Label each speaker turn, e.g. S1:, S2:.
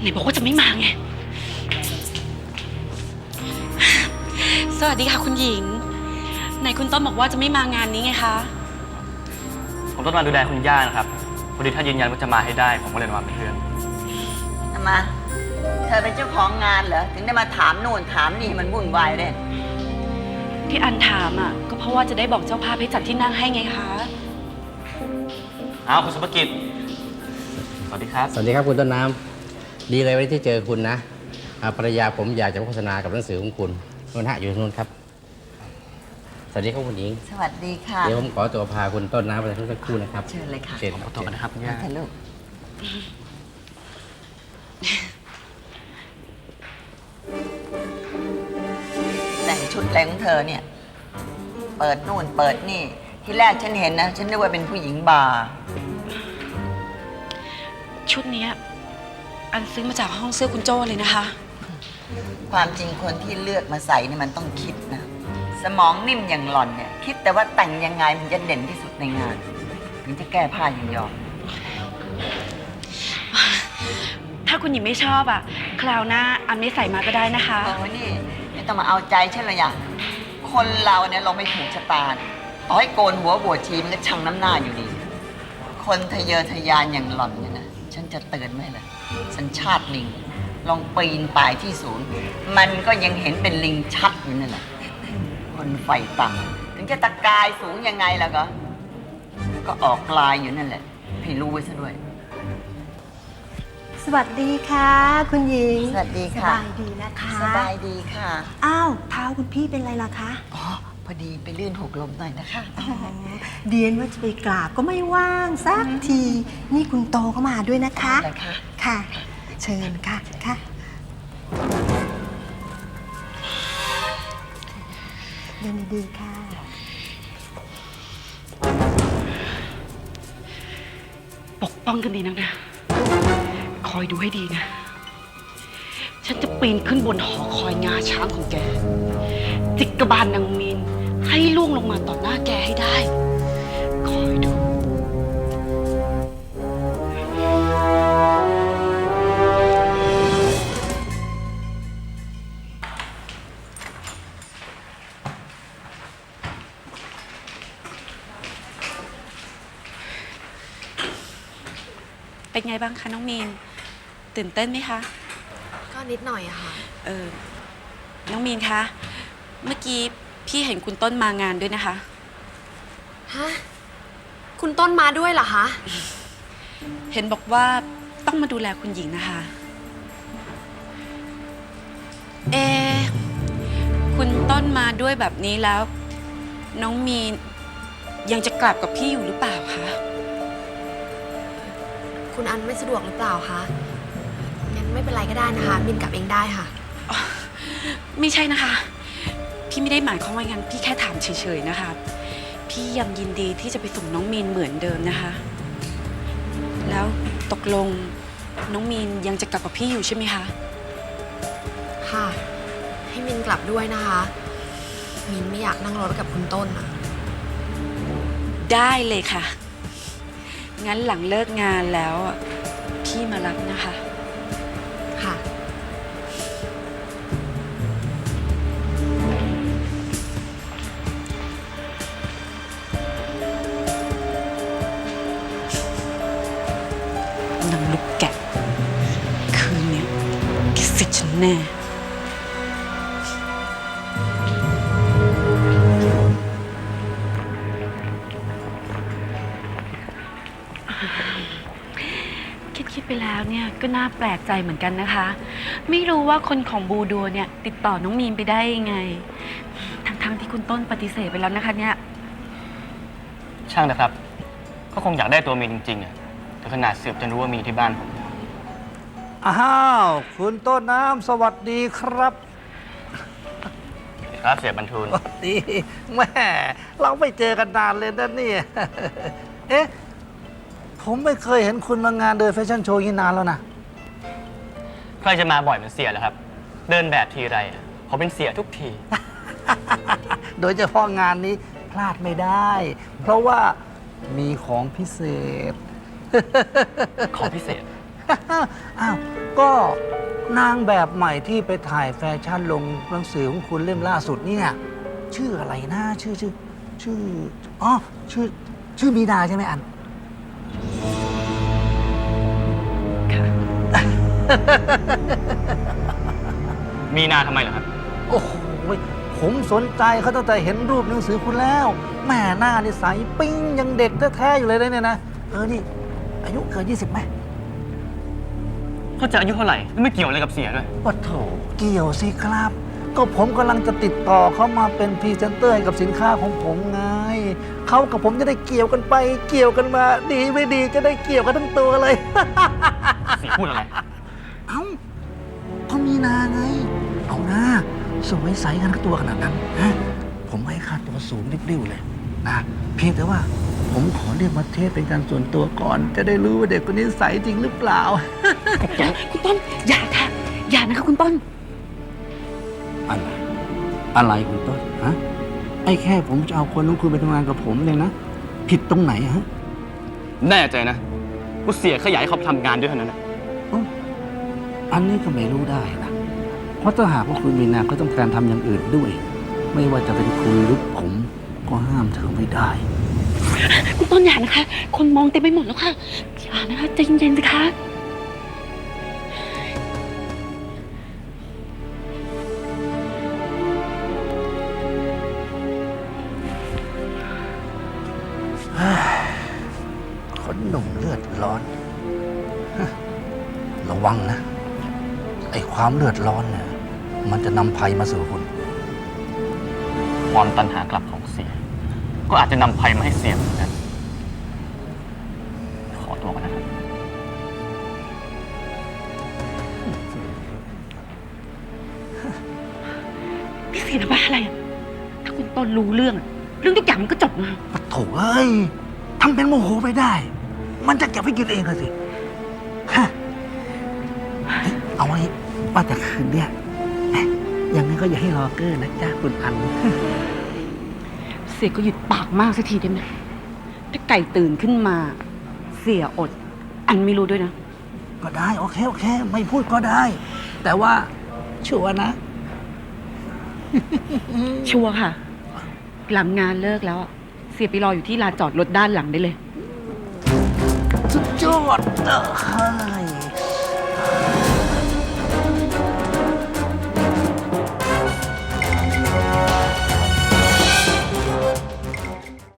S1: ไหนบอกว่าจะไม่มาไง สวัสดีค่ะคุณหญิง ไหนคุณต้นบอกว่าจะไม่มางานนี้ไงคะ
S2: ผมต้องมาดูแลคุณย่านะครับพอดีถ้ายืนยันว่าจะมาให้ได้ ผมก็เลยมาเป็นเพื่อน
S3: ทำไมเธอเป็นเจ้าของงานเหรอ ถึงได้มาถามโน่นถามนี่มันวุ่นวายเลย
S1: ที่อันถามอะ ก็เพราะว่าจะได้บอกเจ้าภาพให้จัดที่นั่งให้ไงคะ
S2: อ้าวคุณสุภกิจ สวัสดีครับ
S4: สวัสดีครับคุณต้นน้ำ ดีเลยวันนี้ที่เจอคุณนะอ่าภรรยาผมอยากจะโฆษณากับหนังสือของคุณนู่นฮะอยู่ตรงนู้นครับ สวัสดีครับคุณหญิง
S3: สวัสดีค่ะ
S4: เดี๋ยวผมขอตัวพาคุณต้นน้ำไปที่สักครู่นะครับ
S3: เชิญเลยค่ะ
S4: เชิญ
S2: ขอตัวกันนะครับคุณย่า
S3: เชิญลูกแต่งชุดแรงของเธอเนี่ย เปิดนู่นเปิดนี่ ที่แรกฉันเห็นนะ ฉันนึกว่าเป็นผู้หญิงบาร์
S1: ชุดเนี้ย อันซื้อมาจากห้องเสื้อคุณโจ้เลยนะคะ
S3: ความจริงคนที่เลือกมาใส่เนี่ยมันต้องคิดนะ สมองนิ่มอย่างหล่อนเนี่ย คิดแต่ว่าแต่งยังไงมันจะเด่นที่สุดในงาน ถึงจะแก้ผ้ายังยอม
S1: ถ้าคุณหญิงไม่ชอบอะ คราวหน้าอันไม่ใส่มาก็ได้นะคะ
S3: โอ้นี่ไม่ต้องมาเอาใจฉันเลยอย่างคนเราเนี่ยเราไม่ถูกชะตาต่อให้โกนหัวบวชชีมันก็ชังน้ำหน้าอยู่ดี คนทะเยอทะยานอย่างหล่อนเนี่ยนะ ฉันจะเตือนไว้เลยสัญชาติลิง ลองปีนป่ายที่สูง มันก็ยังเห็นเป็นลิงชัดอยู่นั่นแหละ คนไฟต่ำถึงจะตะกายสูงยังไงล่ะก็ก็ออกลายอยู่นั่นแหละ ให้รู้ไว้ซะด้วย
S5: สวัสดีค่ะ คุณหญิง
S3: สวัสดี
S5: ส
S3: ค่ะ
S5: บายดีนะคะ
S3: สบายดีค่ะ
S5: อ้าวเท้าคุณพี่เป็นไรล่ะคะ
S3: อ๋อพ อดีไปลื่นหกล้มหน่อยนะคะ
S5: อ๋อเดียนว่าจะไปกราบก็ไม่ว่างสักที นี่คุณโตก็มาด้วยนะคะ
S3: นะคะ
S5: ค่ะ เชิญค่ะ ค่ะ เดินดีๆค่ะ
S1: ปกป้องกันดีนักนะ คอยดูให้ดีนะ ฉันจะปีนขึ้นบนหอคอยงาช้างของแก จิกกระบาลนางมีน ให้ล่วงลงมาต่อหน้าแกให้ได้คอยดู เป็นไงบ้างคะน้องมีน ตื่นเต้นไหมคะ
S6: ก็นิดหน่อยอะค่ะ
S1: เออ น้องมีนคะ เมื่อกี้ พี่เห็นคุณต้นมางานด้วยนะคะ
S6: ฮะ คุณต้นมาด้วยเหรอคะ
S1: เห็นบอกว่าต้องมาดูแลคุณหญิงนะคะ เอะคุณต้นมาด้วยแบบนี้แล้ว น้องมีนยังจะกลับกับพี่อยู่หรือเปล่าคะ
S6: คุณอันไม่สะดวกหรือเปล่าคะ งั้นไม่เป็นไรก็ได้นะคะ มินกลับเองได้ค่ะ
S1: ไม่ใช่นะคะ พี่ไม่ได้หมายความว่างั้นพี่แค่ถามเฉยๆนะคะ พี่ยังยินดีที่จะไปส่งน้องมีนเหมือนเดิมนะคะ แล้วตกลงน้องมีนยังจะกลับกับพี่อยู่ใช่ไหมคะ
S6: ค่ะ ให้มินกลับด้วยนะคะ มินไม่อยากนั่งรถไปกับคุณต้นอะ
S1: ได้เลยค่ะ งั้นหลังเลิกงานแล้วอะพี่มารับนะคะ
S6: ค่ะ
S1: แน่ คิดคิดไปแล้วเนี่ยก็น่าแปลกใจเหมือนกันนะคะ ไม่รู้ว่าคนของบูดัวเนี่ย ติดต่อน้องมีนไปได้ยังไง ทั้งๆที่คุณต้นปฏิเสธไปแล้วนะคะเนี่ย
S2: ช่างนะครับ ก็คงอยากได้ตัวมีจริงๆอะถึงขนาดสืบจนรู้ว่ามีที่บ้านผม
S7: อ้าวคุณต้นน้ำสวัสดีครับ
S2: ครับเสียบรรทูล
S7: สวัสดีแม่เราไม่เจอกันนานเลยนะเนี่ยเอ๊ะผมไม่เคยเห็นคุณมางานเดินแฟชั่นโชว์อยางนี้นานแล้วนะ
S2: ใครจะมาบ่อยเหมือนเสียเหรอครับ เดินแบบทีไรอะผมเป็นเสียทุกที
S7: โดยเฉพาะงานนี้พลาดไม่ได้ เพราะว่ามีของพิเศษ
S2: ของพิเศษ
S7: อ้าวก็ก็นางแบบใหม่ที่ไปถ่ายแฟชั่นลงหนังสือของคุณเล่มล่าสุดเนี่ยชื่ออะไรนะ ชื่อชื่อ ชื่ออ๋อชื่อ ชื่อมีนาใช่ไหมอัน
S2: มีนาทำไมเหรอครับ
S7: โอ้โหผมสนใจเขาตั้งแต่เห็นรูปหนังสือคุณแล้วแม่หน้านี่ใสปิ้งยังเด็กแท้ๆอยู่เลยนะเนี่ยนะ เออ นี่ อายุเกิน20ไหม
S2: เขาจะอายุเท่าไหร่แล้วไม่เกี่ยวอะไรกับเสียด้วย
S7: ปะโถเกี่ยวสิครับ ก็ผมกำลังจะติดต่อเขามาเป็นพรีเซนเตอร์ให้กับสินค้าของผมไงเขากับผมจะได้เกี่ยวกันไป เกี่ยวกันมา ดีไม่ดีจะได้เกี่ยวกันทั้งตัวเลย
S2: เสียพูดอะไร
S7: เอ้าก็มีนาไง เอาหน้าสวยใสกันทั้งตัวขนาดนั้นฮะผมให้ค่าตัวสูงริบๆเลยนะเพียงแต่ว่า ผมขอเรียกมาเทสเป็นการส่วนตัวก่อน จะได้รู้ว่าเด็กคนนี้ใสจริงหรือเปล่า
S1: อย่า คุณต้นอย่าค่ะ อย่านะคะคุณต้น
S7: อะไร อะไรคุณต้นฮะไอ้แค่ผมจะเอาคนของคุณไปทำงานกับผมเลยนะ ผิดตรงไหนฮะ
S2: แน่ใจนะว่าเสียขยายเขาไปทำงานด้วยเท่านั้นนะ
S7: อันนี้ก็ไม่รู้ได้นะเพราะถ้าหากว่าคุณมีนาก็ต้องการทำอย่างอื่นด้วย ไม่ว่าจะเป็นคุณหรือผมก็ห้ามเธอไม่ได้
S1: คุณต้นอย่านะคะ คนมองเต็มไปหมดแล้วค่ะอย่านะคะใจเย็นๆสิคะ
S7: คนหนุ่มเลือดร้อนฮะระวังนะ ไอ้ความเลือดร้อนเนี่ย มันจะนำภัยมาสู่คุณ
S2: ความตันหากลับของเสีย ก็อาจจะนำภัยมาให้เสียเหมือนกันขอตัวก่อนนะครับ
S1: พี่เสียทำบ้าอะไรอะถ้าคุณต้นรู้เรื่องอะเรื่องทุกอย่างมันก็จบนะ
S7: ปะโถเอ้ยทำเป็นโมโหไปได้ มันจะเก็บไว้กินเองอะสิฮะเฮ้ยเอาไว้ว่าแต่คืนเนี่ยเอ๊ะยังไงก็อย่าให้รอเกอร์นะจ้าคุณอัน
S1: เสียก็หยุดปากมากสักทีได้ไหมถ้าไก่ตื่นขึ้นมา เสียอด อันไม่รู้ด้วยนะ
S7: ก็ได้โอเคโอเค ไม่พูดก็ได้ แต่ว่าชัวร์นะ
S1: ชัวร์ค่ะ หลังงานเลิกแล้วอะเสียไปรออยู่ที่ลานจอดรถด้านหลังได้เลย
S7: สุดยอดเออเฮ้ย